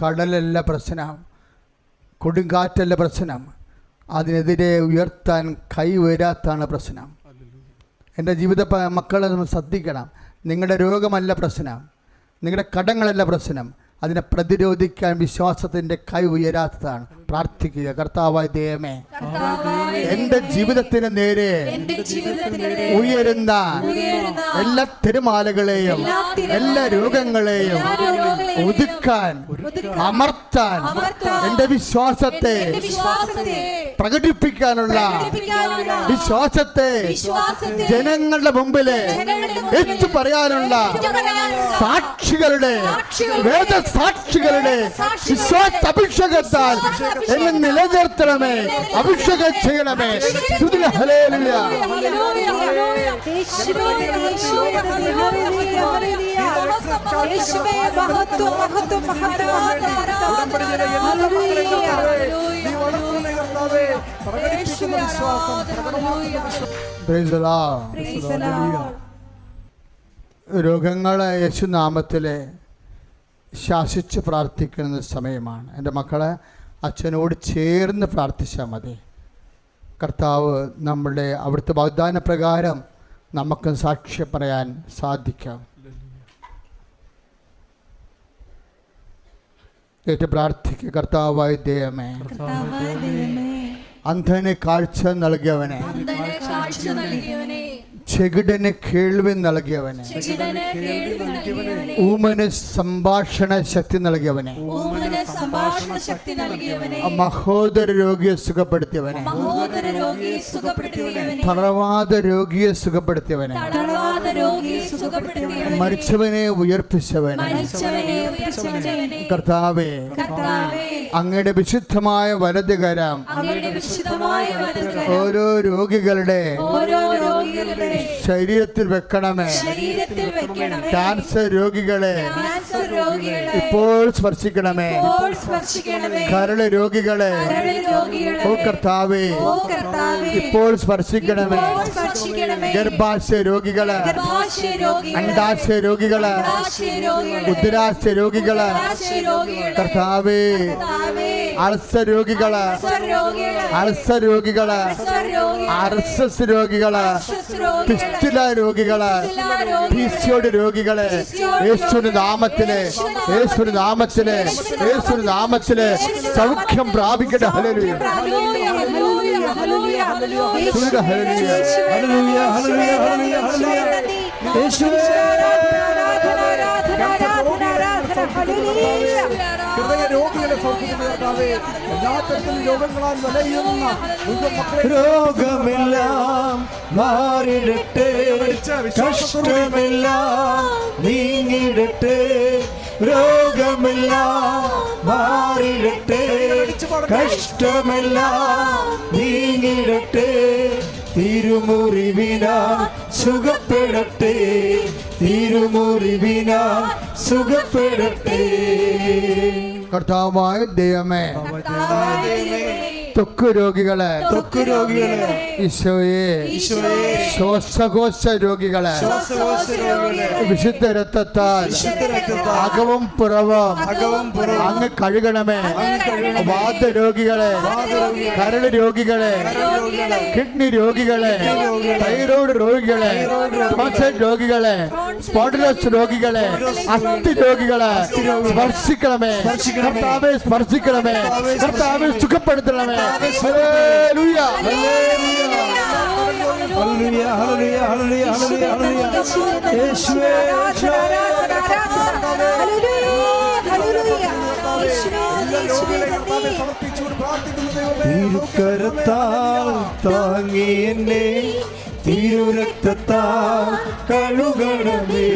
കടലല്ല പ്രശ്നം കൊടുങ്കാറ്റല്ല പ്രശ്നം അതിനെതിരെ ഉയർത്താൻ കൈ വരാത്താണ് പ്രശ്നം. എന്റെ ജീവിത മക്കളെ നമ്മൾ ശ്രദ്ധിക്കണം. നിങ്ങളുടെ രോഗമല്ല പ്രശ്നം നിങ്ങളുടെ കടങ്ങളല്ല പ്രശ്നം അതിനെ പ്രതിരോധിക്കാൻ വിശ്വാസത്തിന്റെ കൈ ഉയരാത്തതാണ് പ്രാർത്ഥിക്കുക. കർത്താവായ ദൈവമേ എന്റെ ജീവിതത്തിന് നേരെ ഉയരുന്ന എല്ലാ തിരുമാലകളെയും എല്ലാ രോഗങ്ങളെയും ഒതുക്കാൻ അമർത്താൻ എന്റെ വിശ്വാസത്തെ പ്രകടിപ്പിക്കാനുള്ള വിശ്വാസത്തെ ജനങ്ങളുടെ മുമ്പിൽ എത്തു പറയാനുള്ള സാക്ഷികളുടെ സാക്ഷികളുടെ, വേദസാക്ഷികളുടെ വിശ്വാസ അഭിഷേകത്താൽ എന്നെ നിലനിർത്തണമേ. അഭിഷേകം ചെയ്യണമേ. ഹലേലുയ രോഗങ്ങളെ യേശുനാമത്തിലെ ശാസിച്ച് പ്രാർത്ഥിക്കുന്ന സമയമാണ്. എന്റെ മക്കളെ അച്ഛനോട് ചേർന്ന് പ്രാർത്ഥിച്ചാൽ മതി. കർത്താവ് നമ്മുടെ അവിടുത്തെ വാഗ്ദാന പ്രകാരം നമുക്ക് സാക്ഷ്യം പറയാൻ സാധിക്കാം. ഏറ്റു പ്രാർത്ഥിക്കുക കർത്താവായ ദൈവമേ. അന്ധന് കാഴ്ച നൽകിയവനെ. കാഴ്ച നൽകിയവനെ. ചെകിടന് കേൾവി നൽകിയവനെ. ഊമന് സംഭാഷണ ശക്തി നൽകിയവനെ. മഹോദര രോഗിയെ സുഖപ്പെടുത്തിയവനെ. മഹോദര രോഗിയെ സുഖപ്പെടുത്തിയവനെ. മരിച്ചവനെ ഉയർപ്പിച്ചവനെ. കർത്താവെ അങ്ങയുടെ വിശുദ്ധമായ വലതുകരം വിശുദ്ധമായ വലതുകരം. ഓരോ രോഗികളുടെ ശരീരത്തിൽ വെക്കണമേ. ശരീരത്തിൽ വെക്കണമേ. ക്യാൻസർ രോഗികളെ ക്യാൻസർ രോഗികളെ ഇപ്പോൾ സ്പർശിക്കണമേ. ഇപ്പോൾ സ്പർശിക്കണമേ. കരൾ രോഗികളെ കരൾ രോഗികളെ. ഓ കർത്താവേ. ഓ കർത്താവേ. ഇപ്പോൾ സ്പർശിക്കണമേ. സ്പർശിക്കണമേ. ഗർഭാശയ രോഗികൾ ഗർഭാശയ രോഗികളെ. അണ്ടാശയ രോഗികൾ അണ്ഡാശയ രോഗികളെ. ഉദരാശയ രോഗികൾ. ഗർഭാശയ രോഗികളെ. കർത്താവേ. കർത്താവേ. അൾസർ രോഗികൾ. അൾസർ രോഗികളെ. അർസസ് രോഗികളെ. പിസ്റ്റില രോഗികൾ പിസിയോട് രോഗികളെ യേശുവിന്റെ നാമത്തിൽ യേശുവിന്റെ നാമത്തിൽ യേശുവിന്റെ നാമത്തിൽ സൗഖ്യം പ്രാപിക്കട്ടെ. ഹല്ലേലൂയ. ഹല്ലേലൂയ ഹല്ലേലൂയ. ഹല്ലേലൂയ ഹല്ലേലൂയ ഹൃദയ രോഗികളെ എല്ലാ തരത്തിലും രോഗങ്ങളാൽ രോഗമെല്ലാം മാറിടട്ടെ കഷ്ടമെല്ലാം നീങ്ങിടട്ടെ രോഗമെല്ലാം മാറിടട്ടെ കഷ്ടമെല്ലാം നീങ്ങിടട്ടെ തിരുമുറിവിനാ സുഖപ്പെടട്ടെ തിരുമുറിവിനാ സുഖപ്പെടട്ടെ. കർത്താവായ ദൈവമേ. ത്വക്ക് രോഗികളെ തൊക്കു രോഗികളെ ഈശോയെ. ഈശോയെ. ശ്വാസകോശ രോഗികളെ ശ്വാസകോശ രോഗികളെ വിശുദ്ധ രക്തത്താൽ വിശുദ്ധ രക്തത്താൽ അകവും പുറവും. അകവും പുറവും. അങ്ങ് കഴുകണമേ. വാദ രോഗികളെ കരൾ രോഗികളെ കിഡ്നി രോഗികളെ. തൈറോയ്ഡ് രോഗികളെ. രോഗികളെ, സ്പോട്ടിലസ് രോഗികളെ. അസ്ഥി രോഗികളെ. സ്പർശിക്കണമേ. സ്പർശിക്കണമേ. കർത്താവെ സ്പർശിക്കണമേ. കർത്താവെ സുഖപ്പെടുത്തണമേ. ഹല്ലേലൂയ. ഹല്ലേലൂയ ഹല്ലേലൂയ ഹല്ലേലൂയ ഹല്ലേലൂയ ഹല്ലേലൂയ യേശുവേ എല്ലാ രോഗികളെ കർത്താവെ സമർപ്പിച്ചുകൊണ്ട് പ്രാർത്ഥിക്കുന്നു ദൈവമേ തിരുക്കരത്താൽ താങ്ങി എന്നെ തിരുരക്തത്താൽ കഴുകണമേ.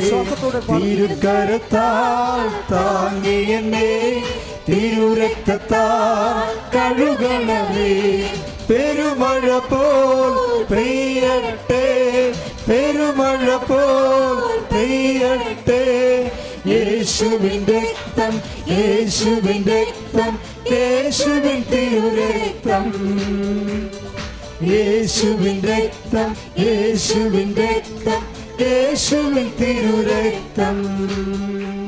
തിരുക്കരത്താൽ താങ്ങി എന്നെ. തിരുരക്തത്താൽ കഴുകണമേ. പെരുമഴ പോൽ പെയ്യട്ടെ. പെരുമഴ പോൽ പെയ്യട്ടെ. യേശുവിന്റെ രക്തം യേശുവിന്റെ രക്തം യേശുവിൻ തിരുരക്തം. യേശുവിൻ രക്തം യേശുവിൻ രക്തം. യേശുവിൻ തിരുരക്തം.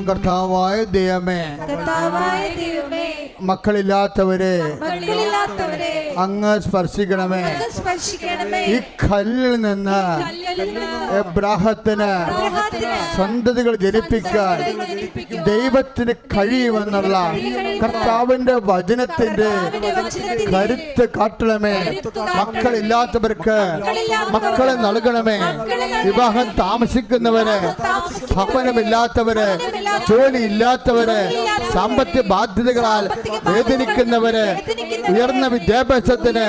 കർത്താവായ ദൈവമേ കർത്താവായ ദൈവമേ മക്കളില്ലാത്തവരെ മക്കളില്ലാത്തവരെ അങ്ങ് സ്പർശിക്കണമേ. അങ്ങ് സ്പർശിക്കണമേ. ഈ കല്ലിൽ നിന്ന് എബ്രാഹത്തിന് സന്തതികൾ ജനിപ്പിക്കാൻ ദൈവത്തിന് കഴിയുമെന്നുള്ള കർത്താവിന്റെ വചനത്തിന്റെ കരുത്ത് കാട്ടണമേ. മക്കളില്ലാത്തവർക്ക് മക്കളെ നൽകണമേ. വിവാഹം താമസിക്കുന്നവര് ഭവനമില്ലാത്തവര് ജോലി ഇല്ലാത്തവര് സാമ്പത്തിക ബാധ്യതകളാൽ വേദനിക്കുന്നവര് ഉയർന്ന വിദ്യാഭ്യാസത്തിന്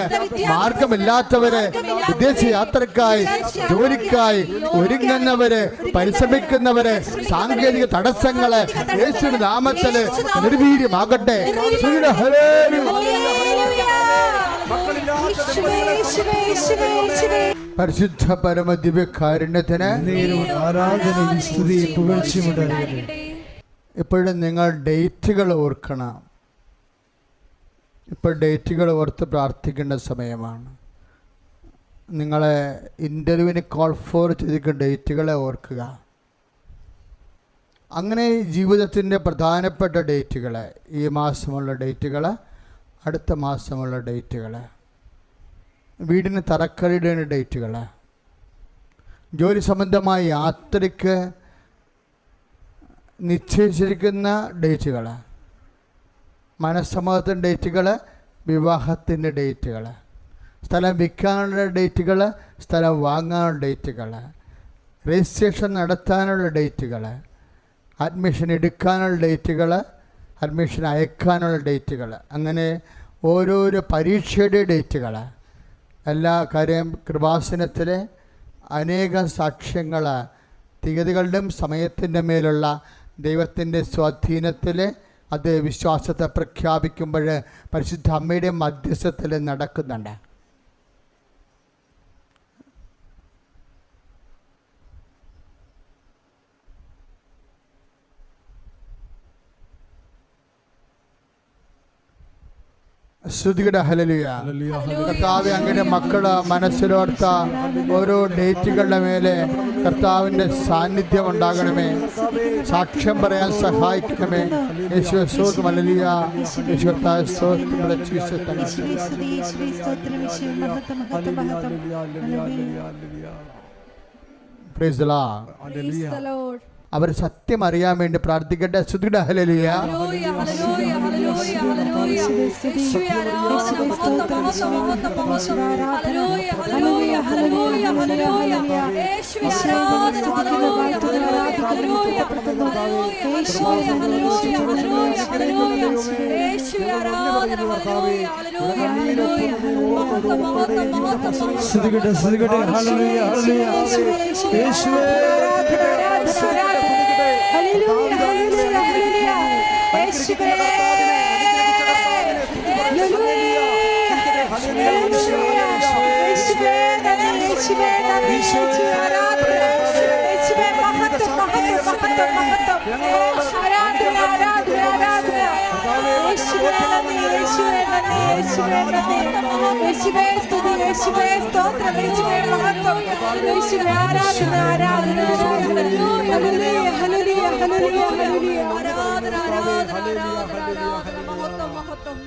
മാർഗമില്ലാത്തവര് വിദേശ യാത്രക്കായി ജോലിക്കായി ഒരുങ്ങുന്നവര് പരിശ്രമിക്കുന്നവര് സാങ്കേതിക തടസ്സങ്ങൾ യേശുവിന്റെ നാമത്തിൽ നിർവീര്യമാകട്ടെ. ഹല്ലേലൂയ. പരിശുദ്ധ പരമ ദിവ്യകാരുണ്യത്തിന് ആരാധനയും സ്തുതിയും പുകഴ്ചയുമുണ്ടാകട്ടെ ഇപ്പോഴും നിങ്ങൾ ഡേറ്റുകൾ ഓർക്കണം. ഇപ്പോൾ ഡേറ്റുകൾ ഓർത്ത് പ്രാർത്ഥിക്കേണ്ട സമയമാണ്. നിങ്ങളെ ഇന്റർവ്യൂവിന് കോൾ ഫോർ ചെയ്തിരിക്കുന്ന ഡേറ്റുകളെ ഓർക്കുക. അങ്ങനെ ജീവിതത്തിന്റെ പ്രധാനപ്പെട്ട ഡേറ്റുകൾ ഈ മാസമുള്ള ഡേറ്റുകൾ അടുത്ത മാസമുള്ള ഡേറ്റുകൾ വീടിന് തറക്കല്ലിടേണ്ട ഡേറ്റുകൾ. ജോലി സംബന്ധമായ യാത്രയ്ക്ക് നിശ്ചയിച്ചിരിക്കുന്ന ഡേറ്റുകൾ. മനസ്സമ്മതത്തിന്റെ ഡേറ്റുകൾ വിവാഹത്തിന്റെ ഡേറ്റുകൾ. സ്ഥലം വിൽക്കാനുള്ള ഡേറ്റുകൾ സ്ഥലം വാങ്ങാനുള്ള ഡേറ്റുകൾ. രജിസ്ട്രേഷൻ നടത്താനുള്ള ഡേറ്റുകൾ. അഡ്മിഷൻ എടുക്കാനുള്ള ഡേറ്റുകൾ അഡ്മിഷൻ അയക്കാനുള്ള ഡേറ്റുകൾ. അങ്ങനെ ഓരോരോ പരീക്ഷയുടെ ഡേറ്റുകൾ. എല്ലാ കാര്യം കൃപാസനത്തിലെ അനേകം സാക്ഷ്യങ്ങൾ തീയതികളുടെയും സമയത്തിന്റെ മേലുള്ള ദൈവത്തിന്റെ സ്വാധീനത്തിൽ അത് വിശ്വാസത്തെ പ്രഖ്യാപിക്കുമ്പോൾ പരിശുദ്ധ അമ്മയുടെ മധ്യസ്ഥത്തിൽ നടക്കുന്നുണ്ട്. ശ്രുതിയുടെ ഹലലിയ കർത്താവ് അങ്ങനെ മക്കൾ മനസ്സിലോർത്ത ഓരോ ഡേറ്റുകളുടെ മേലെ കർത്താവിന്റെ സാന്നിധ്യം ഉണ്ടാകണമേ. സാക്ഷ്യം പറയാൻ സഹായിക്കണമേ. യേശു സോത്ത് മലലിയ യേശു കർത്താവ് സ്തോത്രം. Praise the Lord Praise the Lord. അവർ സത്യം അറിയാൻ വേണ്ടി പ്രാർത്ഥിക്കട്ടെ. ശുദ്ധിഡലിയ ശ്രുതികട്ടെ ശ്രുതികട്ടെ ഹലോ ഹലോ ആരാധന, ആരാധന മഹത്വം,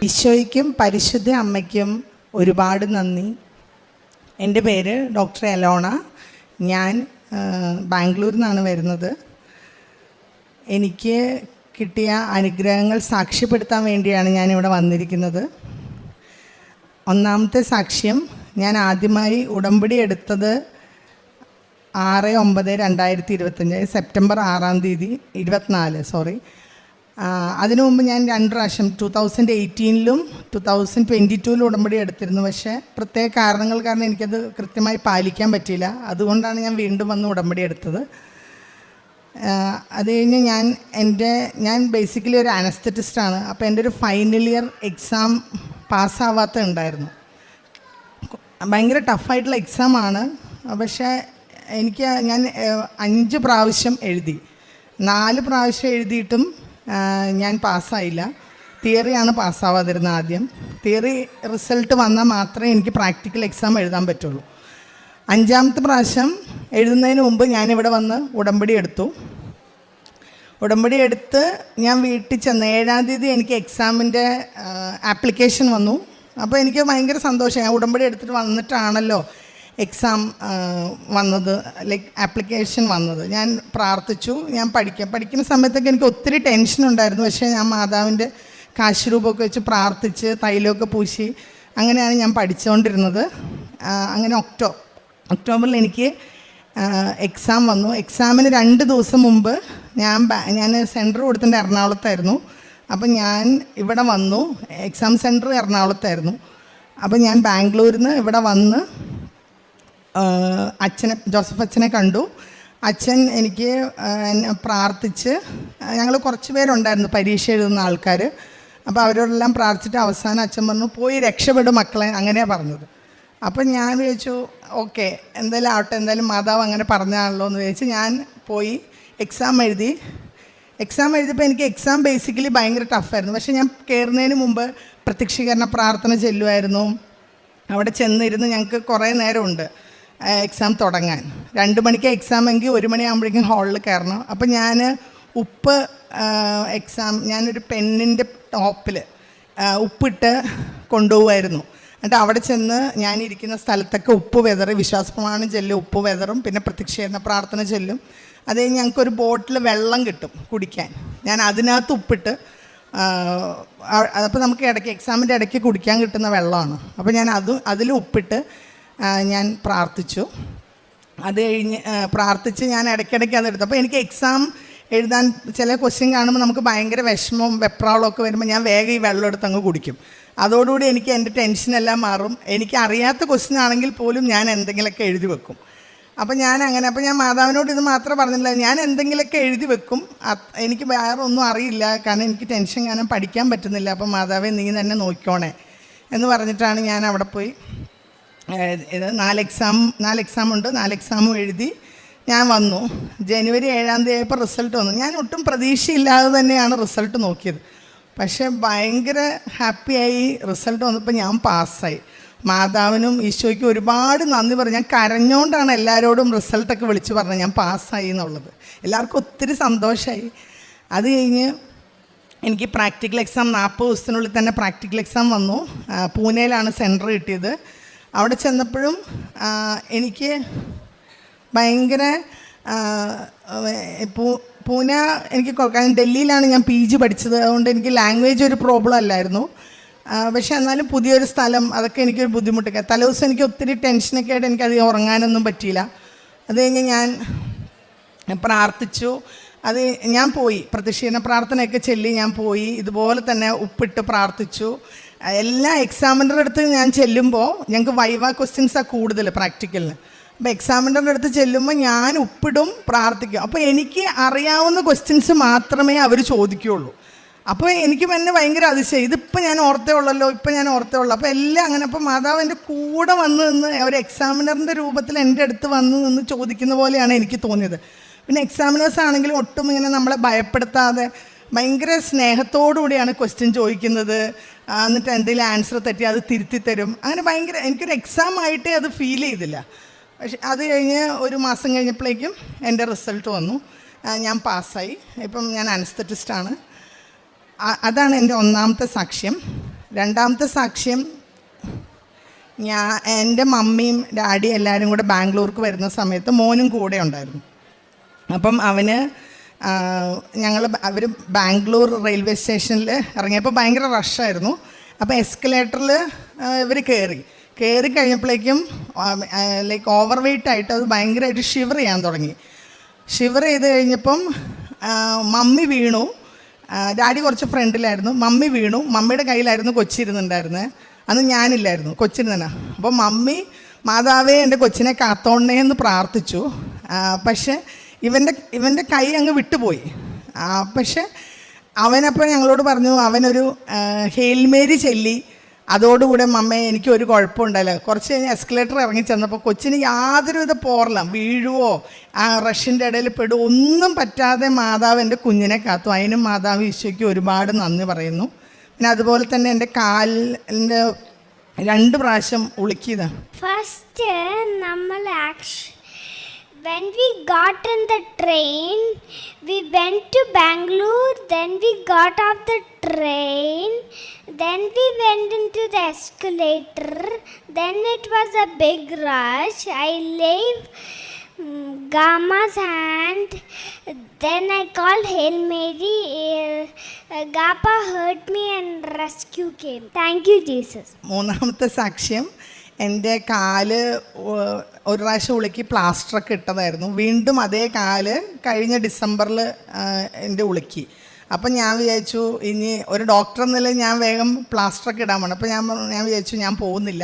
ഈശോയ്ക്കും പരിശുദ്ധ അമ്മയ്ക്കും ഒരുപാട് നന്ദി എന്റെ പേര് ഡോക്ടർ അലോണ ഞാൻ ബാംഗ്ലൂരിൽ നിന്നാണ് വരുന്നത് എനിക്ക് കിട്ടിയ അനുഗ്രഹങ്ങൾ സാക്ഷ്യപ്പെടുത്താൻ വേണ്ടിയാണ് ഞാനിവിടെ വന്നിരിക്കുന്നത്. ഒന്നാമത്തെ സാക്ഷ്യം ഞാൻ ആദ്യമായി ഉടമ്പടി എടുത്തത് ആറ് ഒമ്പത് രണ്ടായിരത്തി ഇരുപത്തഞ്ച് സെപ്റ്റംബർ ആറാം തീയതി ഇരുപത്തിനാല് സോറി അതിനു മുമ്പ് ഞാൻ രണ്ട് പ്രാവശ്യം ടു തൗസൻഡ് എയ്റ്റീനിലും ടു തൗസൻഡ് ട്വന്റി ടൂവിലും ഉടമ്പടി എടുത്തിരുന്നു. പക്ഷേ പ്രത്യേക കാരണങ്ങൾ കാരണം എനിക്കത് കൃത്യമായി പാലിക്കാൻ പറ്റിയില്ല. അതുകൊണ്ടാണ് ഞാൻ വീണ്ടും വന്ന് ഉടമ്പടി എടുത്തത്. അത് കഴിഞ്ഞ് ഞാൻ എന്റെ ഞാൻ ബേസിക്കലി ഒരു അനസ്തറ്റിസ്റ്റാണ് അപ്പോൾ എന്റെ ഒരു ഫൈനൽ ഇയർ എക്സാം പാസ്സാവാത്ത ഉണ്ടായിരുന്നു ഭയങ്കര ടഫായിട്ടുള്ള എക്സാമാണ് പക്ഷേ എനിക്ക് ഞാൻ അഞ്ച് പ്രാവശ്യം എഴുതി. നാല് പ്രാവശ്യം എഴുതിയിട്ടും ഞാൻ പാസ്സായില്ല. തിയറിയാണ് പാസ്സാവാതിരുന്നത് ആദ്യം. തിയറി റിസൾട്ട് വന്നാൽ മാത്രമേ എനിക്ക് പ്രാക്ടിക്കൽ എക്സാം എഴുതാൻ പറ്റുള്ളൂ. അഞ്ചാമത്തെ പ്രാവശ്യം എഴുതുന്നതിന് മുമ്പ് ഞാനിവിടെ വന്ന് ഉടമ്പടി എടുത്തു. ഉടമ്പടി എടുത്ത് ഞാൻ വീട്ടിൽ ചെന്ന് ഏഴാം തീയതി എനിക്ക് എക്സാമിന്റെ ആപ്ലിക്കേഷൻ വന്നു. അപ്പോൾ എനിക്ക് ഭയങ്കര സന്തോഷം. ഞാൻ ഉടമ്പടി എടുത്തിട്ട് വന്നിട്ടാണല്ലോ എക്സാം വന്നത് ലൈക്ക് ആപ്ലിക്കേഷൻ വന്നത്. ഞാൻ പ്രാർത്ഥിച്ചു. ഞാൻ പഠിക്കാം. പഠിക്കുന്ന സമയത്തൊക്കെ എനിക്ക് ഒത്തിരി ടെൻഷൻ ഉണ്ടായിരുന്നു. പക്ഷേ ഞാൻ മാതാവിന്റെ കാശുരൂപമൊക്കെ വെച്ച് പ്രാർത്ഥിച്ച് തൈലമൊക്കെ പൂശി അങ്ങനെയാണ് ഞാൻ പഠിച്ചുകൊണ്ടിരുന്നത്. അങ്ങനെ ഒക്ടോ ഒക്ടോബറിൽ എനിക്ക് എക്സാം വന്നു. എക്സാമിന് രണ്ട് ദിവസം മുമ്പ് ഞാൻ ഞാൻ സെന്റർ കൊടുത്തിട്ട് എറണാകുളത്തായിരുന്നു. അപ്പം ഞാൻ ഇവിടെ വന്നു. എക്സാം സെന്റർ എറണാകുളത്തായിരുന്നു. അപ്പം ഞാൻ ബാംഗ്ലൂരിൽ നിന്ന് ഇവിടെ വന്ന് അച്ഛനെ ജോസഫ് അച്ഛനെ കണ്ടു. അച്ഛൻ എനിക്ക് പ്രാർത്ഥിച്ച് ഞങ്ങൾ കുറച്ച് പേരുണ്ടായിരുന്നു പരീക്ഷ എഴുതുന്ന ആൾക്കാർ അപ്പോൾ അവരോടെല്ലാം പ്രാർത്ഥിച്ചിട്ട് അവസാനം അച്ഛൻ പറഞ്ഞു പോയി രക്ഷപ്പെടും മക്കളെ അങ്ങനെയാണ് പറഞ്ഞത്. അപ്പം ഞാൻ വിചാരിച്ചു ഓക്കെ എന്തായാലും ആവട്ടെ എന്തായാലും മാതാവ് അങ്ങനെ പറഞ്ഞാണല്ലോ എന്ന് വിചാരിച്ച് ഞാൻ പോയി എക്സാം എഴുതി. എക്സാം എഴുതിയപ്പോൾ എനിക്ക് എക്സാം ബേസിക്കലി ഭയങ്കര ടഫായിരുന്നു പക്ഷേ ഞാൻ കയറുന്നതിന് മുമ്പ് പ്രത്യക്ഷീകരണ പ്രാർത്ഥന ചെല്ലുമായിരുന്നു. അവിടെ ചെന്നിരുന്ന് ഞങ്ങൾക്ക് കുറേ നേരമുണ്ട് എക്സാം തുടങ്ങാൻ. രണ്ട് മണിക്ക് എക്സാം എങ്കിൽ ഒരു മണിയാകുമ്പോഴേക്കും ഹാളിൽ കയറണം. അപ്പം ഞാൻ ഉപ്പ് എക്സാം ഞാനൊരു പെന്നിന്റെ ടോപ്പിൽ ഉപ്പിട്ട് കൊണ്ടുപോകുമായിരുന്നു എന്നിട്ട് അവിടെ ചെന്ന് ഞാനിരിക്കുന്ന സ്ഥലത്തൊക്കെ ഉപ്പ് വെതറി വിശ്വാസപ്രമാണം ചെല്ലും ഉപ്പ് വെതറും പിന്നെ പ്രത്യക്ഷീകരണ പ്രാർത്ഥന ചെല്ലും. അത് കഴിഞ്ഞ് ഞങ്ങൾക്കൊരു ബോട്ടിൽ വെള്ളം കിട്ടും കുടിക്കാൻ. ഞാൻ അതിനകത്ത് ഉപ്പിട്ട് അപ്പോൾ നമുക്ക് ഇടയ്ക്ക് എക്സാമിന്റെ ഇടയ്ക്ക് കുടിക്കാൻ കിട്ടുന്ന വെള്ളമാണ്. അപ്പോൾ ഞാൻ അത് അതിൽ ഉപ്പിട്ട് ഞാൻ പ്രാർത്ഥിച്ചു. അത് കഴിഞ്ഞ് പ്രാർത്ഥിച്ച് ഞാൻ ഇടയ്ക്കിടയ്ക്ക് അതെടുത്തു അപ്പോൾ എനിക്ക് എക്സാം എഴുതാൻ ചില ക്വസ്റ്റ്യൻ കാണുമ്പോൾ നമുക്ക് ഭയങ്കര വിഷമവും വെപ്രാളമൊക്കെ വരുമ്പോൾ ഞാൻ വേഗം ഈ വെള്ളം എടുത്ത് അങ്ങ് കുടിക്കും. അതോടുകൂടി എനിക്ക് എന്റെ ടെൻഷനെല്ലാം മാറും. എനിക്ക് അറിയാത്ത ക്വസ്റ്റ്യൻ ആണെങ്കിൽ പോലും ഞാൻ എന്തെങ്കിലുമൊക്കെ എഴുതി വെക്കും. അപ്പം ഞാൻ അങ്ങനെ അപ്പം ഞാൻ മാതാവിനോട് ഇത് മാത്രമേ പറഞ്ഞില്ല. ഞാൻ എന്തെങ്കിലുമൊക്കെ എഴുതി വെക്കും. എനിക്ക് വേറെ ഒന്നും അറിയില്ല. കാരണം എനിക്ക് ടെൻഷൻ കാരണം പഠിക്കാൻ പറ്റുന്നില്ല. അപ്പം മാതാവെ നീ തന്നെ നോക്കിക്കോണേ എന്ന് പറഞ്ഞിട്ടാണ് ഞാൻ അവിടെ പോയി. ഇത് നാല് എക്സാം നാല് എക്സാം ഉണ്ട്. നാല് എക്സാമും എഴുതി ഞാൻ വന്നു. ജനുവരി ഏഴാം തീയതി ആയപ്പോൾ റിസൾട്ട് വന്നു. ഞാൻ ഒട്ടും പ്രതീക്ഷയില്ലാതെ തന്നെയാണ് റിസൾട്ട് നോക്കിയത്. പക്ഷേ ഭയങ്കര ഹാപ്പിയായി റിസൾട്ട് വന്നപ്പോൾ ഞാൻ പാസ്സായി. മാതാവിനും ഈശോയ്ക്കും ഒരുപാട് നന്ദി പറഞ്ഞു. ഞാൻ കരഞ്ഞുകൊണ്ടാണ് എല്ലാവരോടും റിസൾട്ടൊക്കെ വിളിച്ചു പറഞ്ഞത്. ഞാൻ പാസ്സായി എന്നുള്ളത്. എല്ലാവർക്കും ഒത്തിരി സന്തോഷമായി അത് കഴിഞ്ഞ് എനിക്ക് പ്രാക്ടിക്കൽ എക്സാം നാൽപ്പത് ദിവസത്തിനുള്ളിൽ തന്നെ പ്രാക്ടിക്കൽ എക്സാം വന്നു. പൂനെയിലാണ് സെന്റർ കിട്ടിയത്. അവിടെ ചെന്നപ്പോഴും എനിക്ക് ഭയങ്കര പൂന എനിക്ക് ഡൽഹിയിലാണ് ഞാൻ പി ജി പഠിച്ചത്. അതുകൊണ്ട് എനിക്ക് ലാംഗ്വേജ് ഒരു പ്രോബ്ലം അല്ലായിരുന്നു. പക്ഷേ എന്നാലും പുതിയൊരു സ്ഥലം അതൊക്കെ എനിക്കൊരു ബുദ്ധിമുട്ടൊക്കെ തലേദിവസം എനിക്ക് ഒത്തിരി ടെൻഷനൊക്കെ ആയിട്ട് എനിക്കധികം ഉറങ്ങാനൊന്നും പറ്റിയില്ല. അത് കഴിഞ്ഞ് ഞാൻ പ്രാർത്ഥിച്ചു. അത് ഞാൻ പോയി. പ്രതിഷേധ പ്രാർത്ഥനയൊക്കെ ചൊല്ലി ഞാൻ പോയി. ഇതുപോലെ തന്നെ ഉപ്പിട്ട് പ്രാർത്ഥിച്ചു. എല്ലാ എക്സാമിന്റെ അടുത്ത് ഞാൻ ചെല്ലുമ്പോൾ ഞങ്ങൾക്ക് വൈവ ക്വസ്റ്റ്യൻസാണ് കൂടുതൽ പ്രാക്ടിക്കലിന് അപ്പോൾ എക്സാമിന്റെ അടുത്ത് ചെല്ലുമ്പോൾ ഞാൻ ഉപ്പിടും പ്രാർത്ഥിക്കും. അപ്പോൾ എനിക്ക് അറിയാവുന്ന ക്വസ്റ്റ്യൻസ് മാത്രമേ അവർ ചോദിക്കുകയുള്ളൂ. അപ്പോൾ എനിക്ക് തന്നെ ഭയങ്കര അതിശയം. ഇതിപ്പോൾ ഞാൻ ഓർത്തേ ഉള്ളല്ലോ ഇപ്പം ഞാൻ ഓർത്തേ ഉള്ളൂ. അപ്പോൾ എല്ലാം അങ്ങനെ അപ്പോൾ മാതാവ് എന്റെ കൂടെ വന്ന് നിന്ന് ഒരു എക്സാമിനറിന്റെ രൂപത്തിൽ എന്റെ അടുത്ത് വന്ന് നിന്ന് ചോദിക്കുന്ന പോലെയാണ് എനിക്ക് തോന്നിയത്. പിന്നെ എക്സാമിനേഴ്സ് ആണെങ്കിലും ഒട്ടും ഇങ്ങനെ നമ്മളെ ഭയപ്പെടുത്താതെ ഭയങ്കര സ്നേഹത്തോടുകൂടിയാണ് ക്വസ്റ്റ്യൻ ചോദിക്കുന്നത്. എന്നിട്ട് എന്തെങ്കിലും ആൻസർ തെറ്റി അത് തിരുത്തി തരും. അങ്ങനെ ഭയങ്കര എനിക്കൊരു എക്സാം ആയിട്ടേ അത് ഫീൽ ചെയ്തില്ല. പക്ഷെ അത് കഴിഞ്ഞ് ഒരു മാസം കഴിഞ്ഞപ്പോഴേക്കും എന്റെ റിസൾട്ട് വന്നു. ഞാൻ പാസ്സായി. ഇപ്പം ഞാൻ അനസ്തറ്റിസ്റ്റാണ്. അതാണ് എന്റെ ഒന്നാമത്തെ സാക്ഷ്യം. രണ്ടാമത്തെ സാക്ഷ്യം ഞാൻ എന്റെ മമ്മിയും ഡാഡിയും എല്ലാവരും കൂടെ ബാംഗ്ലൂർക്ക് വരുന്ന സമയത്ത് മോനും കൂടെ ഉണ്ടായിരുന്നു. അപ്പം അവന് ഞങ്ങൾ അവർ ബാംഗ്ലൂർ റെയിൽവേ സ്റ്റേഷനിൽ ഇറങ്ങിയപ്പോൾ ഭയങ്കര റഷായിരുന്നു അപ്പോൾ എസ്കലേറ്ററിൽ ഇവർ കയറി കയറി കഴിഞ്ഞപ്പോഴേക്കും ലൈക്ക് ഓവർ വെയിറ്റ് ആയിട്ട് അത് ഭയങ്കരമായിട്ട് ഷിവർ ചെയ്യാൻ തുടങ്ങി. ഷിവർ ചെയ്ത് കഴിഞ്ഞപ്പം മമ്മി വീണു. ഡാഡി കുറച്ച് ഫ്രണ്ടിലായിരുന്നു. മമ്മി വീണു. മമ്മിയുടെ കയ്യിലായിരുന്നു കൊച്ചിരുന്നുണ്ടായിരുന്നത് അന്ന് ഞാനില്ലായിരുന്നു. കൊച്ചിരുന്ന അപ്പോൾ മമ്മി മാതാവേ എന്റെ കൊച്ചിനെ കാത്തോണേ എന്ന് പ്രാർത്ഥിച്ചു. പക്ഷേ ഇവന്റെ ഇവന്റെ കൈ അങ്ങ് വിട്ടുപോയി. പക്ഷെ അവനപ്പോൾ ഞങ്ങളോട് പറഞ്ഞു അവനൊരു ഹെയിൽമേരി ചെല്ലി. അതോടുകൂടെ മമ്മയെ എനിക്ക് ഒരു കുഴപ്പമുണ്ടല്ലോ കുറച്ച് കഴിഞ്ഞ് എസ്കലേറ്റർ ഇറങ്ങി ചെന്നപ്പോൾ കൊച്ചിന് യാതൊരുവിധ പോറല. വീഴുവോ ആ റഷ്യന്റെ ഇടയിൽ പെടുവോ ഒന്നും പറ്റാതെ മാതാവ് എന്റെ കുഞ്ഞിനെ കാത്തു. അതിനും മാതാവ് ഈശോയ്ക്ക് ഒരുപാട് നന്ദി പറയുന്നു. പിന്നെ അതുപോലെ തന്നെ എന്റെ കാലിന്റെ രണ്ട് പ്രാവശ്യം ഉളുക്കിയതാണ്. ഫസ്റ്റ് നമ്മൾ action when we got in the train we went to bangalore then we got off the train then we went into the escalator then it was a big rush i leave mm, Gama's hand. Then I called Hail Mary. Uh, Gapa heard me and rescue came. Thank you, Jesus. മൂന്നാമത്തെ സാക്ഷ്യം എന്റെ കാൽ ഒരു പ്രാവശ്യം ഉളുക്കി പ്ലാസ്റ്ററൊക്കെ ഇട്ടതായിരുന്നു. വീണ്ടും അതേ കാൽ കഴിഞ്ഞ ഡിസംബറിൽ എന്റെ ഉളുക്കി. അപ്പം ഞാൻ വിചാരിച്ചു ഇനി ഒരു ഡോക്ടർ എന്നുള്ള ഞാൻ വേഗം പ്ലാസ്റ്ററൊക്കെ ഇടാൻ വേണം അപ്പം ഞാൻ ഞാൻ വിചാരിച്ചു ഞാൻ പോകുന്നില്ല.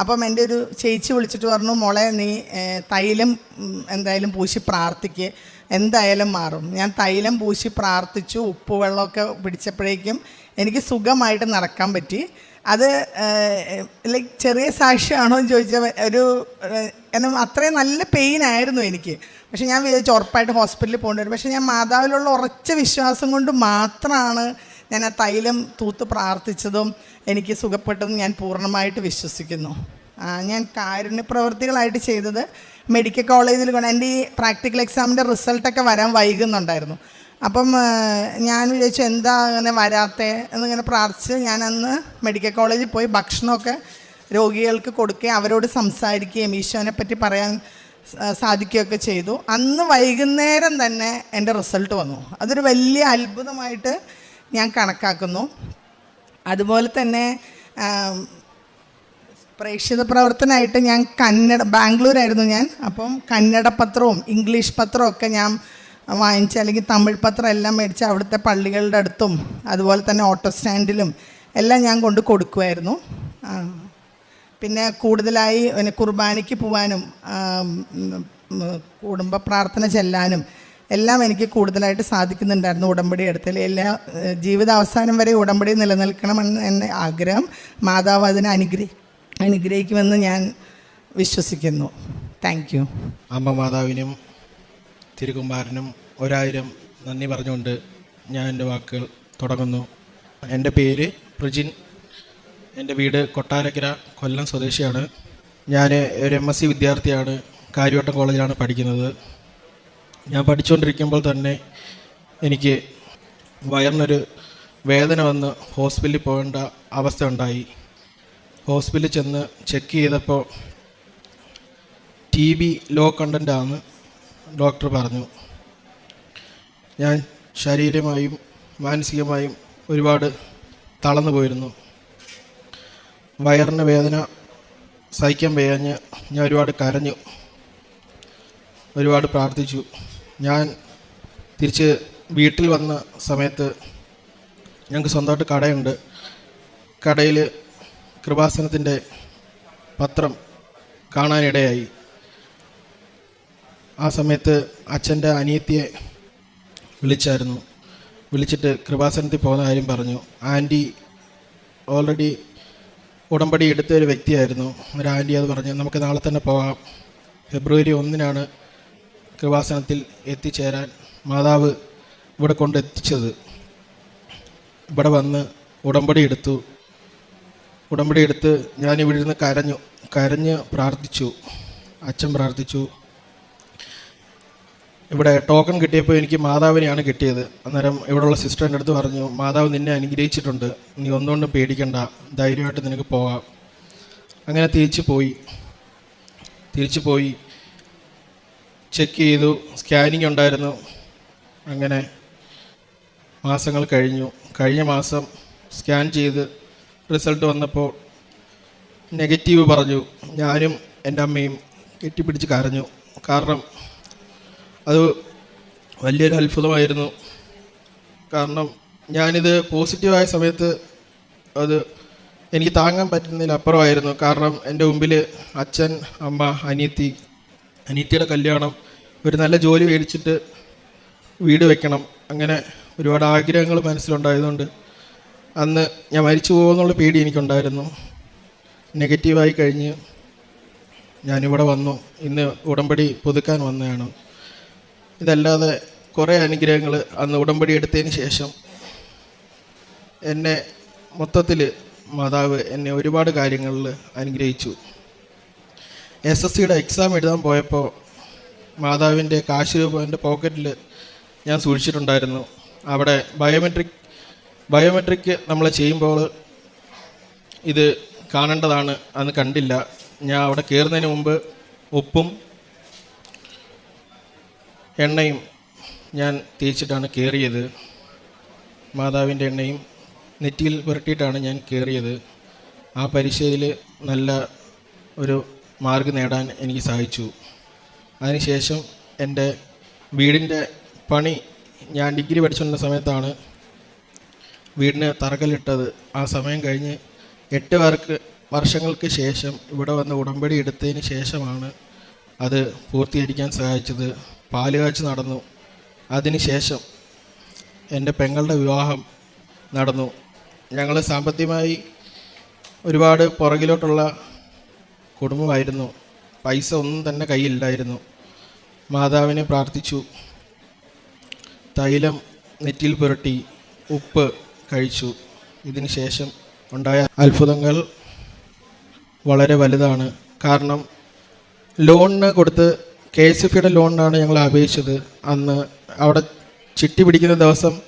അപ്പം എന്റെ ഒരു ചേച്ചി വിളിച്ചിട്ട് പറഞ്ഞു മോളെ നീ തൈലം എന്തായാലും പൂശി പ്രാർത്ഥിക്ക്. എന്തായാലും മാറും. ഞാൻ തൈലം പൂശി പ്രാർത്ഥിച്ചു ഉപ്പ് വെള്ളമൊക്കെ പിടിച്ചപ്പോഴേക്കും എനിക്ക് സുഖമായിട്ട് നടക്കാൻ പറ്റി. അത് ലൈക്ക് ചെറിയ സാക്ഷ്യമാണോ എന്ന് ചോദിച്ചാൽ ഒരു എന്നും അത്രയും നല്ല പെയിൻ ആയിരുന്നു എനിക്ക്. പക്ഷെ ഞാൻ വിചാരിച്ചു ഉറപ്പായിട്ട് ഹോസ്പിറ്റലിൽ പോകേണ്ടി വരും. പക്ഷെ ഞാൻ മാതാവിലുള്ള ഉറച്ച വിശ്വാസം കൊണ്ട് മാത്രമാണ് ഞാൻ ആ തൈലം തൂത്ത് പ്രാർത്ഥിച്ചതും എനിക്ക് സുഖപ്പെട്ടതും ഞാൻ പൂർണമായിട്ട് വിശ്വസിക്കുന്നു. ഞാൻ കാരുണ്യ പ്രവൃത്തികളായിട്ട് ചെയ്തത് മെഡിക്കൽ കോളേജിൽ കൊണ്ട് എന്റെ ഈ പ്രാക്ടിക്കൽ എക്സാമിന്റെ റിസൾട്ടൊക്കെ വരാൻ വൈകുന്നുണ്ടായിരുന്നു. അപ്പം ഞാൻ വിചാരിച്ചു എന്താ അങ്ങനെ വരാത്തേ എന്നിങ്ങനെ പ്രാർത്ഥിച്ച് ഞാൻ അന്ന് മെഡിക്കൽ കോളേജിൽ പോയി ഭക്ഷണമൊക്കെ രോഗികൾക്ക് കൊടുക്കുകയും അവരോട് സംസാരിക്കുകയും ഈശോനെ പറ്റി പറയാൻ സാധിക്കുകയൊക്കെ ചെയ്തു. അന്ന് വൈകുന്നേരം തന്നെ എന്റെ റിസൾട്ട് വന്നു. അതൊരു വലിയ അത്ഭുതമായിട്ട് ഞാൻ കണക്കാക്കുന്നു. അതുപോലെ തന്നെ പ്രേക്ഷിത പ്രവർത്തനമായിട്ട് ഞാൻ കന്നഡ ബാംഗ്ലൂരായിരുന്നു ഞാൻ. അപ്പം കന്നഡ പത്രവും ഇംഗ്ലീഷ് പത്രവും ഒക്കെ ഞാൻ വാങ്ങിച്ച് അല്ലെങ്കിൽ തമിഴ് പത്രം എല്ലാം മേടിച്ച് അവിടുത്തെ പള്ളികളുടെ അടുത്തും അതുപോലെ തന്നെ ഓട്ടോ സ്റ്റാൻഡിലും എല്ലാം ഞാൻ കൊണ്ട് കൊടുക്കുമായിരുന്നു. പിന്നെ കൂടുതലായി പിന്നെ കുർബാനയ്ക്ക് ഉം, കുടുംബ പ്രാർത്ഥന ചെല്ലാനും എല്ലാം എനിക്ക് കൂടുതലായിട്ട് സാധിക്കുന്നുണ്ടായിരുന്നു ഉടമ്പടി എടുത്തൽ എല്ലാ ജീവിത ജീവിതാവസാനം വരെ ഉടമ്പടി നിലനിൽക്കണമെന്ന് എന്നെ ആഗ്രഹം മാതാവ് അതിനെ അനുഗ്രഹി അനുഗ്രഹിക്കുമെന്ന് ഞാൻ വിശ്വസിക്കുന്നു. Thank you. അമ്മ മാതാവിനും തിരുകുമാരനും ഒരായിരം നന്ദി പറഞ്ഞുകൊണ്ട് ഞാൻ എന്റെ വാക്കുകൾ തുടങ്ങുന്നു. എന്റെ പേര് പ്രജിൻ. എന്റെ വീട് കൊട്ടാരക്കര കൊല്ലം സ്വദേശിയാണ്. ഞാൻ ഒരു എം എസ് സി വിദ്യാർത്ഥിയാണ്. കാര്യവട്ടം കോളേജിലാണ് പഠിക്കുന്നത്. ഞാൻ പഠിച്ചുകൊണ്ടിരിക്കുമ്പോൾ തന്നെ എനിക്ക് വയറിനൊരു വേദന വന്ന് ഹോസ്പിറ്റലിൽ പോകേണ്ട അവസ്ഥ ഉണ്ടായി. ഹോസ്പിറ്റലിൽ ചെന്ന് ചെക്ക് ചെയ്തപ്പോൾ ടി ബി ലോ കണ്ടന്റ് ആണ്. ഡോക്ടർ പറഞ്ഞു. ഞാൻ ശാരീരികമായും മാനസികമായും ഒരുപാട് തളർന്നു പോയിരുന്നു. വയറിന് വേദന സഹിക്കാൻ വയ്യാഞ്ഞ് ഞാൻ ഒരുപാട് കരഞ്ഞു. ഒരുപാട് പ്രാർത്ഥിച്ചു. ഞാൻ തിരിച്ച് വീട്ടിൽ വന്ന സമയത്ത് ഞങ്ങൾക്ക് സ്വന്തമായിട്ട് കടയുണ്ട്. കടയിൽ കൃപാസനത്തിന്റെ പത്രം കാണാനിടയായി. ആ സമയത്ത് അച്ഛന്റെ അനിയത്തിയെ വിളിച്ചായിരുന്നു. വിളിച്ചിട്ട് കൃപാസനത്തിൽ പോകുന്ന കാര്യം പറഞ്ഞു. ആന്റി ഓൾറെഡി ഉടമ്പടി എടുത്ത ഒരു വ്യക്തിയായിരുന്നു. ഒരു ആന്റി അത് പറഞ്ഞു നമുക്ക് നാളെ തന്നെ പോകാം ഫെബ്രുവരി ഒന്നിനാണ് കൃപാസനത്തിൽ എത്തിച്ചേരാൻ മാതാവ് ഇവിടെ കൊണ്ടെത്തിച്ചത് ഇവിടെ വന്ന് ഉടമ്പടി എടുത്തു. ഉടമ്പടി എടുത്ത് ഞാൻ ഇവിടെ ഇരുന്ന് കരഞ്ഞു. കരഞ്ഞ് പ്രാർത്ഥിച്ചു. അച്ഛൻ പ്രാർത്ഥിച്ചു. ഇവിടെ ടോക്കൺ കിട്ടിയപ്പോൾ എനിക്ക് മാതാവിനെയാണ് കിട്ടിയത്. അന്നേരം ഇവിടെയുള്ള സിസ്റ്ററിന്റെ അടുത്ത് പറഞ്ഞു മാതാവ് നിന്നെ അനുഗ്രഹിച്ചിട്ടുണ്ട്. നീ ഒന്നുകൊണ്ടും പേടിക്കണ്ട. ധൈര്യമായിട്ട് നിനക്ക് പോകാം. അങ്ങനെ തിരിച്ചു പോയി. തിരിച്ചു പോയി. ചെക്ക് ചെയ്തു. സ്കാനിങ് ഉണ്ടായിരുന്നു. അങ്ങനെ മാസങ്ങൾ കഴിഞ്ഞു. കഴിഞ്ഞ മാസം സ്കാൻ ചെയ്ത് റിസൾട്ട് വന്നപ്പോൾ നെഗറ്റീവ് പറഞ്ഞു. ഞാനും എന്റെ അമ്മയും കെട്ടിപ്പിടിച്ച് കരഞ്ഞു. കാരണം അത് വലിയൊരു അത്ഭുതമായിരുന്നു. കാരണം ഞാനിത് പോസിറ്റീവായ സമയത്ത് അത് എനിക്ക് താങ്ങാൻ പറ്റുന്നതിൽ അപ്പുറമായിരുന്നു. കാരണം എന്റെ മുമ്പിൽ അച്ഛൻ അമ്മ അനിയത്തി അനിയത്തിയുടെ കല്യാണം ഒരു നല്ല ജോലി മേടിച്ചിട്ട് വീട് വെക്കണം അങ്ങനെ ഒരുപാട് ആഗ്രഹങ്ങൾ മനസ്സിലുണ്ടായതുകൊണ്ട് അന്ന് ഞാൻ മരിച്ചു പോകുമെന്നുള്ള പേടി എനിക്കുണ്ടായിരുന്നു. നെഗറ്റീവായി കഴിഞ്ഞ് ഞാനിവിടെ വന്നു. ഇന്ന് ഉടമ്പടി പുതുക്കാൻ വന്നതാണ്. ഇതല്ലാതെ കുറേ അനുഗ്രഹങ്ങൾ അന്ന് ഉടമ്പടി എടുത്തതിന് ശേഷം എന്നെ മൊത്തത്തിൽ മാതാവ് എന്നെ ഒരുപാട് കാര്യങ്ങളിൽ അനുഗ്രഹിച്ചു. എസ് എസ് സിയുടെ എക്സാം എഴുതാൻ പോയപ്പോൾ മാതാവിന്റെ കാശ് രൂപ എന്റെ പോക്കറ്റിൽ ഞാൻ സൂക്ഷിച്ചിട്ടുണ്ടായിരുന്നു. അവിടെ ബയോമെട്രിക് ബയോമെട്രിക് നമ്മൾ ചെയ്യുമ്പോൾ ഇത് കാണേണ്ടതാണ് അന്ന് കണ്ടില്ല. ഞാൻ അവിടെ കയറുന്നതിന് മുമ്പ് ഉപ്പും എണ്ണയും ഞാൻ തേച്ചിട്ടാണ് കയറിയത് മാതാവിന്റെ എണ്ണയും നെറ്റിയിൽ പുരട്ടിയിട്ടാണ് ഞാൻ കയറിയത് ആ പരീക്ഷയിൽ നല്ല ഒരു മാർക്ക് നേടാൻ എനിക്ക് സാധിച്ചു. അതിനുശേഷം എന്റെ വീടിന്റെ പണി ഞാൻ ഡിഗ്രി പഠിച്ചുകൊണ്ടിരുന്ന സമയത്താണ് വീടിന് തറക്കല്ലിട്ടത്. ആ സമയം കഴിഞ്ഞ് എട്ട് വർക്ക് വർഷങ്ങൾക്ക് ശേഷം ഇവിടെ വന്ന് ഉടമ്പടി എടുത്തതിന് ശേഷമാണ് അത് പൂർത്തീകരിക്കാൻ സഹായിച്ചത് പാലുകാച്ച് നടന്നു. അതിനുശേഷം എന്റെ പെങ്ങളുടെ വിവാഹം നടന്നു. ഞങ്ങൾ സാമ്പത്തികമായി ഒരുപാട് പുറകിലോട്ടുള്ള കുടുംബമായിരുന്നു. പൈസ ഒന്നും തന്നെ കയ്യിലില്ലായിരുന്നു. മാതാവിനെ പ്രാർത്ഥിച്ചു. തൈലം നെറ്റിയിൽ പുരട്ടി ഉപ്പ് കഴിച്ചു. ഇതിന് ശേഷം ഉണ്ടായ അത്ഭുതങ്ങൾ വളരെ വലുതാണ്. കാരണം ലോണിന് കൊടുത്ത് കെ എസ് എഫ് ഇയുടെ ലോണിനാണ് ഞങ്ങൾ അപേക്ഷിച്ചത്. അന്ന് അവിടെ ചിട്ടി പിടിക്കുന്ന ദിവസം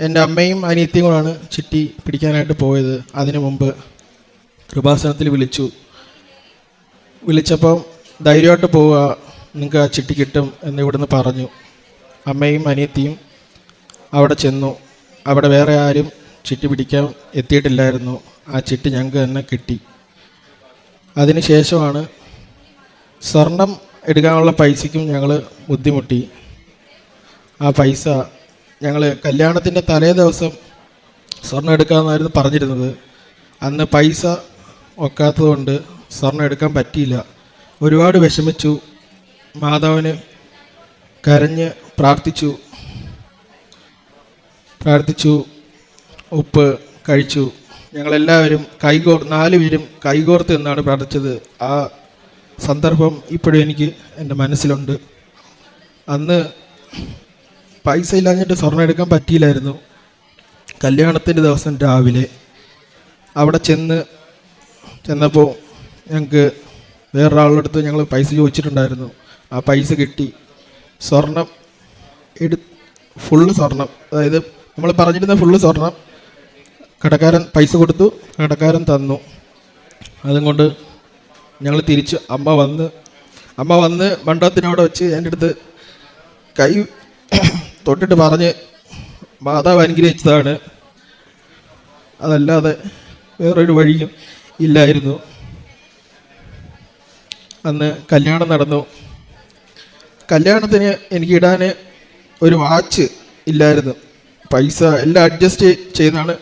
എന്റെ അമ്മയും അനിയത്തിയും കൂടാണ് ചിട്ടി പിടിക്കാനായിട്ട് പോയത്. അതിനു മുമ്പ് കൃപാസനത്തിൽ വിളിച്ചു. വിളിച്ചപ്പം ധൈര്യമായിട്ട് പോവുക നിങ്ങൾക്ക് ആ ചിട്ടി കിട്ടും എന്ന് ഇവിടുന്ന് പറഞ്ഞു. അമ്മയും അനിയത്തിയും അവിടെ ചെന്നു. അവിടെ വേറെ ആരും ചിട്ടി പിടിക്കാൻ എത്തിയിട്ടില്ലായിരുന്നു. ആ ചിട്ടി ഞങ്ങൾക്ക് തന്നെ കിട്ടി. അതിനുശേഷമാണ് സ്വർണം എടുക്കാനുള്ള പൈസയ്ക്കും ഞങ്ങൾ ബുദ്ധിമുട്ടി. ആ പൈസ ഞങ്ങൾ കല്യാണത്തിന്റെ തലേ ദിവസം സ്വർണം എടുക്കാമെന്നായിരുന്നു പറഞ്ഞിരുന്നത്. അന്ന് പൈസ ഒക്കാത്തതുകൊണ്ട് സ്വർണം എടുക്കാൻ പറ്റിയില്ല. ഒരുപാട് വിഷമിച്ചു. മാധവന് കരഞ്ഞ് പ്രാർത്ഥിച്ചു. പ്രാർത്ഥിച്ചു. ഉപ്പ് കഴിച്ചു. ഞങ്ങളെല്ലാവരും കൈകോർ നാല് പേരും കൈകോർത്ത് എന്നാണ് പ്രാർത്ഥിച്ചത്. ആ സന്ദർഭം ഇപ്പോഴും എനിക്ക് എന്റെ മനസ്സിലുണ്ട്. അന്ന് പൈസ ഇല്ലാഞ്ഞിട്ട് സ്വർണം എടുക്കാൻ പറ്റിയില്ലായിരുന്നു. കല്യാണത്തിന്റെ ദിവസം രാവിലെ അവിടെ ചെന്ന് ചെന്നപ്പോൾ ഞങ്ങൾക്ക് വേറൊരാളുടെ അടുത്ത് ഞങ്ങൾ പൈസ ചോദിച്ചിട്ടുണ്ടായിരുന്നു. ആ പൈസ കിട്ടി. സ്വർണം എടു ഫുള്ള് സ്വർണം അതായത് നമ്മൾ പറഞ്ഞിരുന്ന ഫുള്ള് സ്വർണം കടക്കാരൻ പൈസ കൊടുത്തു കടക്കാരൻ തന്നു. അതുകൊണ്ട് ഞങ്ങൾ തിരിച്ച്. അമ്മ വന്ന് അമ്മ വന്ന് മണ്ഡപത്തിനവിടെ വെച്ച് എന്റെ അടുത്ത് കൈ തൊട്ടിട്ട് പറഞ്ഞ് മാതാവ് അനുഗ്രഹിച്ചതാണ്. അതല്ലാതെ വേറൊരു വഴിയും ഇല്ലായിരുന്നു. അന്ന് കല്യാണം നടന്നു. കല്യാണത്തിന് എനിക്ക് ഇടാൻ ഒരു വാച്ച് ഇല്ലായിരുന്നു. പൈസ എല്ലാം അഡ്ജസ്റ്റ് ചെയ്താണ്.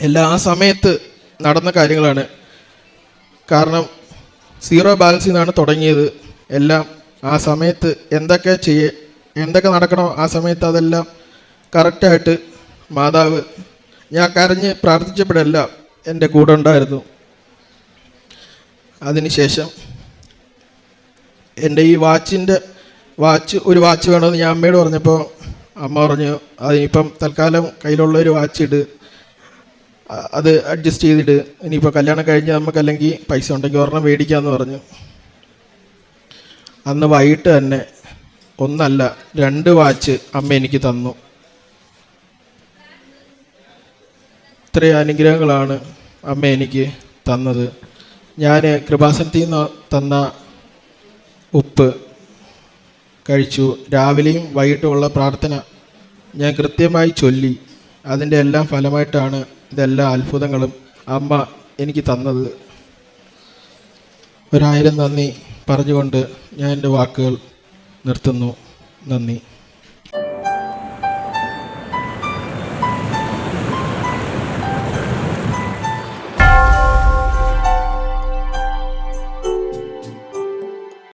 എല്ലാ സമയത്ത് നടന്ന കാര്യങ്ങളാണ്. കാരണം സീറോ ബാലൻസിൽ നിന്നാണ് തുടങ്ങിയത്. എല്ലാം ആ സമയത്ത് എന്തൊക്കെ ചെയ്യ എന്തൊക്കെ നടക്കണോ ആ സമയത്ത് അതെല്ലാം കറക്റ്റായിട്ട് മാതാവ് ഞാൻ കരഞ്ഞ് പ്രാർത്ഥിച്ചപ്പോഴെല്ലാം എന്റെ കൂടെ ഉണ്ടായിരുന്നു. അതിനുശേഷം എന്റെ ഈ വാച്ചിന്റെ വാച്ച് ഒരു വാച്ച് വേണമെന്ന് ഞാൻ അമ്മയോട് പറഞ്ഞപ്പോൾ അമ്മ പറഞ്ഞു അതിനിപ്പം തൽക്കാലം കയ്യിലുള്ള ഒരു വാച്ച് ഇട് അത് അഡ്ജസ്റ്റ് ചെയ്തിട്ട് ഇനിയിപ്പോൾ കല്യാണം കഴിഞ്ഞാൽ നമുക്ക് അല്ലെങ്കിൽ പൈസ ഉണ്ടെങ്കിൽ ഒരെണ്ണം മേടിക്കാമെന്ന് പറഞ്ഞു. അന്ന് വൈകിട്ട് തന്നെ ഒന്നല്ല രണ്ട് വാച്ച് അമ്മ എനിക്ക് തന്നു. ഇത്രയും അനുഗ്രഹങ്ങളാണ് അമ്മ എനിക്ക് തന്നത്. ഞാൻ കൃപാസനത്തിൽ നിന്ന് തന്ന ഉപ്പ് കഴിച്ചു. രാവിലെയും വൈകിട്ടുമുള്ള പ്രാർത്ഥന ഞാൻ കൃത്യമായി ചൊല്ലി. അതിന്റെ എല്ലാം ഫലമായിട്ടാണ് ഇതെല്ലാ അത്ഭുതങ്ങളും അമ്മ എനിക്ക് തന്നത്. ഒരായിരം നന്ദി പറഞ്ഞുകൊണ്ട് ഞാൻ എന്റെ വാക്കുകൾ നിർത്തുന്നു. നന്ദി.